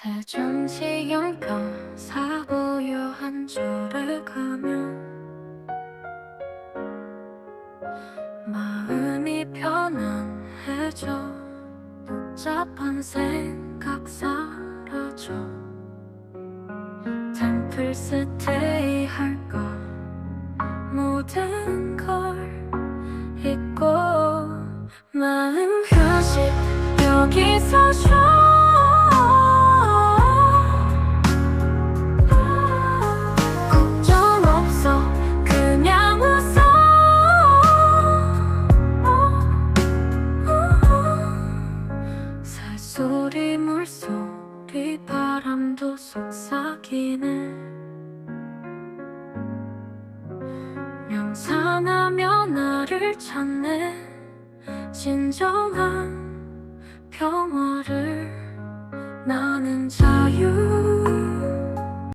세종시경과 사부유 한 줄을 가면 마음이 편안해져. 복잡한 생각 사라져. 템플 스테이 할까 모든 걸 잊고 마음 휴식 여기서 쉬어 소리 물소리 바람도 속삭이네. 명상하며 나를 찾네. 진정한 평화를 나는 자유